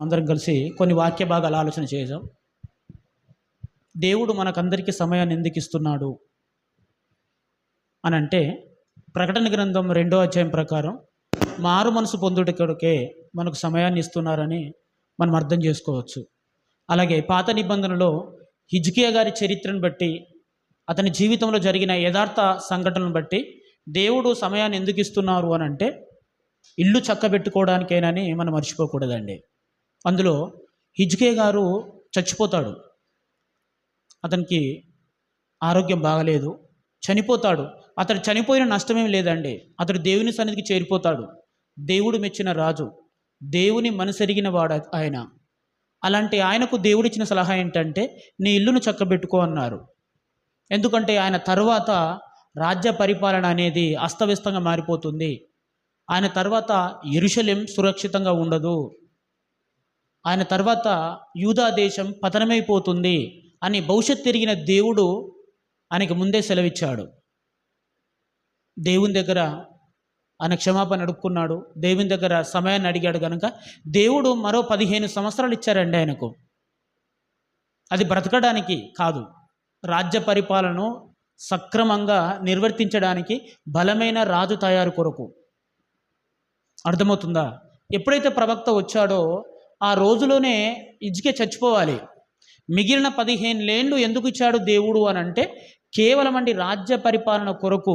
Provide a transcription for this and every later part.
అందరం కలిసి కొన్ని వాక్య భాగాలు ఆలోచన చేద్దాం దేవుడు మనకందరికీ సమయాన్ని ఎందుకు ఇస్తున్నాడు? అని అంటే ప్రకటన గ్రంథం రెండో అధ్యాయం ప్రకారం మారు మనసు పొందుటకే మనకు సమయాన్ని ఇస్తున్నారని మనం అర్థం చేసుకోవచ్చు. అలాగే పాత నిబంధనలో హిజ్కియా గారి చరిత్రను బట్టి అతని జీవితంలో జరిగిన యథార్థ సంఘటనను బట్టి దేవుడు సమయాన్ని ఎందుకు ఇస్తున్నారు అని అంటే ఇల్లు చక్కబెట్టుకోవడానికేనని మనం మర్చిపోకూడదండి. అందులో హిజ్కే గారు చచ్చిపోతాడు. అతనికి ఆరోగ్యం బాగలేదు. చనిపోతాడు. అతడు చనిపోయిన నష్టమేం లేదండి. అతడు దేవుని సన్నిధికి చేరిపోతాడు. దేవుడు మెచ్చిన రాజు. దేవుని మనసెరిగిన వాడు ఆయన. అలాంటి ఆయనకు దేవుడిచ్చిన సలహా ఏంటంటే నీ ఇల్లును చక్కబెట్టుకో అన్నారు. ఎందుకంటే ఆయన తర్వాత రాజ్య పరిపాలన అనేది అస్తవ్యస్తంగా మారిపోతుంది. ఆయన తర్వాత ఇరుషలేం సురక్షితంగా ఉండదు. ఆయన తర్వాత యూదా దేశం పతనమైపోతుంది అని భవిష్యత్ తిరిగిన దేవుడు ఆయనకి ముందే సెలవిచ్చాడు. దేవుని దగ్గర ఆయన క్షమాపణ అడుక్కున్నాడు దేవుని దగ్గర సమయాన్ని అడిగాడు కనుక దేవుడు మరో పదిహేను సంవత్సరాలు ఇచ్చారండి ఆయనకు. అది బ్రతకడానికి కాదు. రాజ్య పరిపాలనను సక్రమంగా నిర్వర్తించడానికి బలమైన రాజు తయారు కొరకు. అర్థమవుతుందా? ఎప్పుడైతే ప్రవక్త వచ్చాడో ఆ రోజులోనే ఇజ్కే చచ్చిపోవాలి. మిగిలిన పదిహేను లేండ్లు ఎందుకు ఇచ్చాడు దేవుడు అని అంటే కేవలం అండి రాజ్య పరిపాలన కొరకు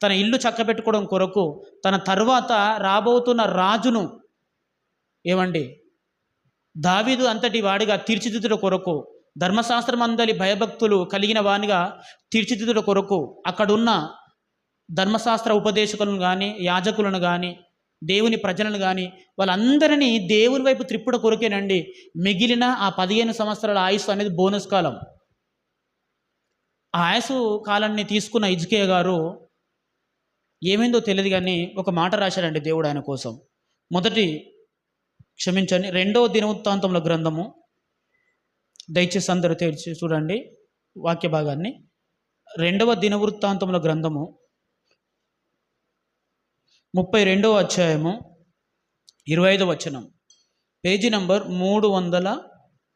తన ఇల్లు చక్కబెట్టుకోవడం కొరకు తన తర్వాత రాబోతున్న రాజును ఏమండి దావీదు అంతటి వాడిగా తీర్చిదిద్దుట కొరకు ధర్మశాస్త్రం అందలి భయభక్తులు కలిగిన వానిగా తీర్చిదిద్దుట కొరకు అక్కడున్న ధర్మశాస్త్ర ఉపదేశకులను కానీ యాజకులను కానీ దేవుని ప్రజలను కానీ వాళ్ళందరినీ దేవుని వైపు త్రిప్పుడ కొరకేనండి. మిగిలిన ఆ పదిహేను సంవత్సరాల ఆయుష్ అనేది బోనస్ కాలం. ఆ ఆయుసు కాలాన్ని తీసుకున్న ఇజ్కే గారు ఏమైందో తెలియదు కానీ ఒక మాట రాశాడండి దేవుడు ఆయన కోసం. మొదటి క్షమించండి రెండవ దినవృత్తాంతంలో గ్రంథము. దయచేసి అందరూ తెరిచి చూడండి వాక్య భాగాన్ని రెండవ దినవృత్తాంతంలో గ్రంథము. ముప్పై రెండవ అధ్యాయము ఇరవై ఐదవ వచనం. పేజీ నంబర్ మూడు వందల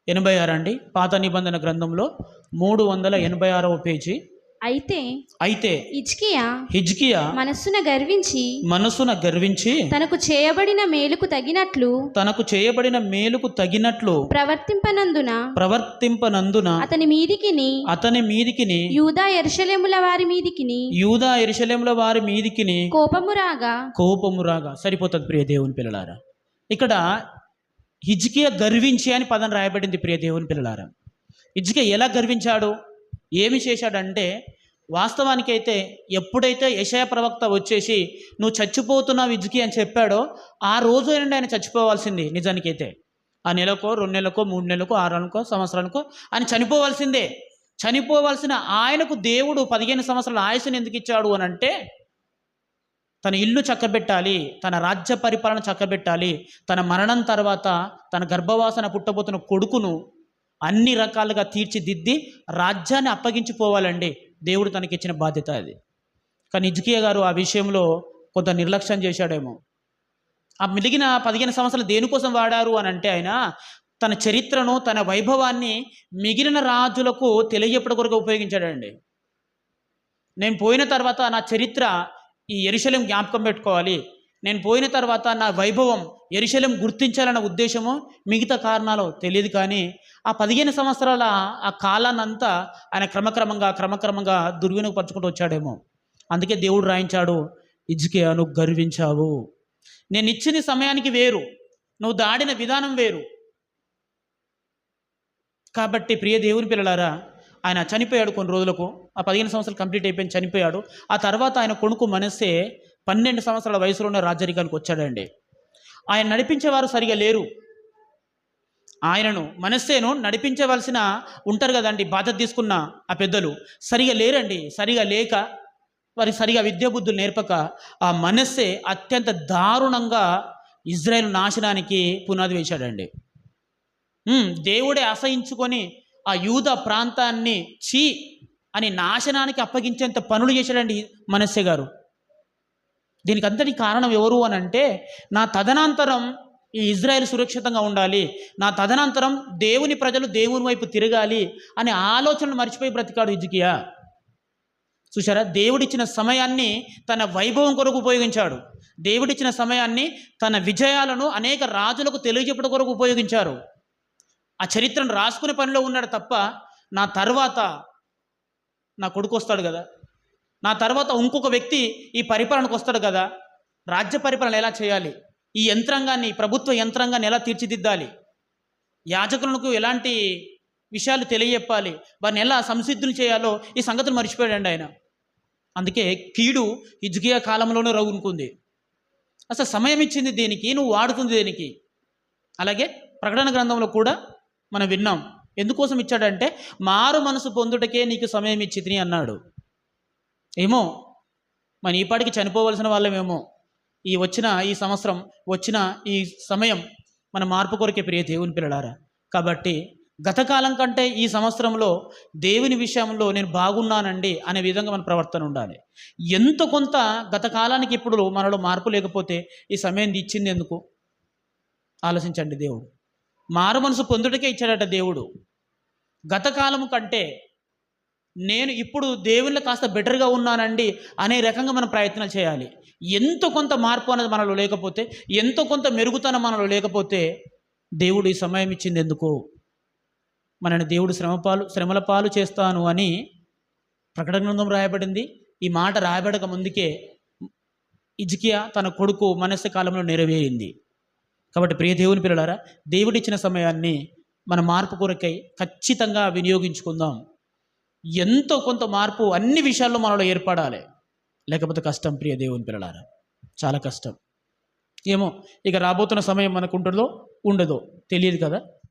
ఎనభై ఆరు అండి. పాత నిబంధన గ్రంథంలో మూడు వందల ఎనభై ఆరవ పేజీ. అయితే అయితే ఇజ్కియా హిజ్కియా మనస్సున గర్వించి మనసున గర్వించి తనకు చేయబడిన మేలుకు తగినట్లు తనకు చేయబడిన మేలుకు తగినట్లు ప్రవర్తింపనందున ప్రవర్తింపనందున అతని మీదికిని అతని మీదికిని యూదా ఎరుషలేముల వారి మీదికిని యూదా ఎరుషలేముల వారి మీదికిని కోపము రాగా కోపము రాగా సరిపోతుంది ప్రియ దేవుని పిల్లలారా. ఇక్కడ హిజ్కియా గర్వించి అని పదం రాయబడింది ప్రియ దేవుని పిల్లలారా. హిజ్కియా ఎలా గర్వించాడు? ఏమి చేశాడంటే వాస్తవానికైతే ఎప్పుడైతే యశయ ప్రవక్త వచ్చేసి నువ్వు చచ్చిపోతున్నావు విజుకి అని చెప్పాడో ఆ రోజు నుండి ఆయన చచ్చిపోవాల్సింది నిజానికైతే. ఆ నెలకో రెండు నెలకో మూడు నెలకో ఆరు నెలకో సంవత్సరానికో ఆయన చనిపోవాల్సిందే. చనిపోవాల్సిన ఆయనకు దేవుడు పదిహేను సంవత్సరాల ఆయుసుని ఎందుకు ఇచ్చాడు అని అంటే తన ఇల్లు చక్కబెట్టాలి తన రాజ్య పరిపాలన చక్కబెట్టాలి తన మరణం తర్వాత తన గర్భవాసన పుట్టబోతున్న కొడుకును అన్ని రకాలుగా తీర్చిదిద్ది రాజ్యాన్ని అప్పగించిపోవాలండి. దేవుడు తనకిచ్చిన బాధ్యత అది. కానీ ఇజ్కియా గారు ఆ విషయంలో కొంత నిర్లక్ష్యం చేశాడేమో. ఆ మిలిగిన పదిహేను సంవత్సరాలు దేనికోసం వాడారు అని అంటే ఆయన తన చరిత్రను తన వైభవాన్ని మిగిలిన రాజులకు తెలియజెప్పటి కొరకు ఉపయోగించాడండి. నేను పోయిన తర్వాత నా చరిత్ర ఈ ఎరుశలం జ్ఞాపకం పెట్టుకోవాలి. నేను పోయిన తర్వాత నా వైభవం ఎరిశలం గుర్తించాలన్న ఉద్దేశము మిగతా కారణాలు తెలియదు కానీ ఆ పదిహేను సంవత్సరాల ఆ కాలాన్నంతా ఆయన క్రమక్రమంగా క్రమక్రమంగా దుర్వినియోగపరచుకుంటూ వచ్చాడేమో. అందుకే దేవుడు రాయించాడు ఇజ్కియా నువ్వు గర్వించావు. నేను ఇచ్చిన సమయానికి వేరు నువ్వు దాడిన విధానం వేరు. కాబట్టి ప్రియ దేవుని పిల్లలారా ఆయన చనిపోయాడు కొన్ని రోజులకు ఆ పదిహేను సంవత్సరాలు కంప్లీట్ అయిపోయింది చనిపోయాడు. ఆ తర్వాత ఆయన కొడుకు మనస్సే పన్నెండు సంవత్సరాల వయసులోనే రాజరికానికి వచ్చాడండి. ఆయన నడిపించేవారు సరిగా లేరు. ఆయనను మనస్సేను నడిపించవలసిన ఉంటారు కదండి బాధ్యత తీసుకున్న ఆ పెద్దలు. సరిగా లేరండి సరిగా లేక వారి సరిగా విద్యాబుద్ధులు నేర్పక ఆ మనస్సే అత్యంత దారుణంగా ఇజ్రాయెల్ నాశనానికి పునాది వేశాడండి. దేవుడే అసహించుకొని ఆ యూద ప్రాంతాన్ని చీ అని నాశనానికి అప్పగించేంత పనులు చేశాడండి మనస్సే గారు. దీనికి అంతటి కారణం ఎవరు అని అంటే నా తదనంతరం ఈ ఇజ్రాయెల్ సురక్షితంగా ఉండాలి నా తదనంతరం దేవుని ప్రజలు దేవుని వైపు తిరగాలి అనే ఆలోచనలు మర్చిపోయి బ్రతికాడు హిజ్కియా. చూసారా దేవుడిచ్చిన సమయాన్ని తన వైభవం కొరకు ఉపయోగించాడు. దేవుడిచ్చిన సమయాన్ని తన విజయాలను అనేక రాజులకు తెలియజెప్పడం కొరకు ఉపయోగించారు. ఆ చరిత్రను రాసుకునే పనిలో ఉన్నాడు తప్ప నా తర్వాత నా కొడుకు వస్తాడు కదా? నా తర్వాత ఇంకొక వ్యక్తి ఈ పరిపాలనకు వస్తాడు కదా? రాజ్య పరిపాలన ఎలా చేయాలి? ఈ యంత్రాంగాన్ని ప్రభుత్వ యంత్రాంగాన్ని ఎలా తీర్చిదిద్దాలి? యాజకులకు ఎలాంటి విషయాలు తెలియజెప్పాలి? వారిని ఎలా సంసిద్ధులు చేయాలో ఈ సంగతులు మర్చిపోయాడండి ఆయన. అందుకే కీడు హిజ్కియా కాలంలోనే రగునుకుంది అసలు సమయం ఇచ్చింది దేనికి? నువ్వు వాడుతుంది దేనికి? అలాగే ప్రకటన గ్రంథంలో కూడా మనం విన్నాం. ఎందుకోసం ఇచ్చాడంటే మారు మనసు పొందుటకే నీకు సమయం ఇచ్చింది అన్నాడు. ఏమో? మన ఈపాటికి చనిపోవలసిన వాళ్ళమేమో? ఈ వచ్చిన ఈ సంవత్సరం వచ్చిన ఈ సమయం మన మార్పు కొరకే ప్రియ దేవుని పిల్లలారా. కాబట్టి గతకాలం కంటే ఈ సంవత్సరంలో దేవుని విషయంలో నేను బాగున్నానండి అనే విధంగా మన ప్రవర్తన ఉండాలి. ఎంత కొంత గతకాలానికి ఇప్పుడు మనలో మార్పు లేకపోతే ఈ సమయం ఇచ్చింది ఎందుకు? ఆలోచించండి దేవుడు. మారు మనసు పొందుటకే ఇచ్చాడట దేవుడు. గతకాలము కంటే నేను ఇప్పుడు దేవుళ్ళ కాస్త బెటర్గా ఉన్నానండి అనే రకంగా మనం ప్రయత్నాలు చేయాలి. ఎంతో కొంత మార్పు అనేది మనలో లేకపోతే ఎంతో కొంత మెరుగుతనం మనలో లేకపోతే దేవుడు ఈ సమయం ఇచ్చింది ఎందుకు? మనని దేవుడు శ్రమపాలు శ్రమల పాలు చేస్తాను అని ప్రకటన గ్రంథం రాయబడింది. ఈ మాట రాయబడక ముందుకే ఇజ్కియా తన కొడుకు మనస్సు కాలంలో నెరవేరింది. కాబట్టి ప్రియ దేవుని పిల్లలారా దేవుడిచ్చిన సమయాన్ని మన మార్పు కొరకై ఖచ్చితంగా వినియోగించుకుందాం. ఎంతో కొంత మార్పు అన్ని విషయాల్లో మనలో ఏర్పడాలి. లేకపోతే కష్టం ప్రియ దేవుని పిల్లలారా. చాలా కష్టం. ఏమో ఇక రాబోతున్న సమయం మనకు ఉంటుందో ఉండదో తెలియదు కదా.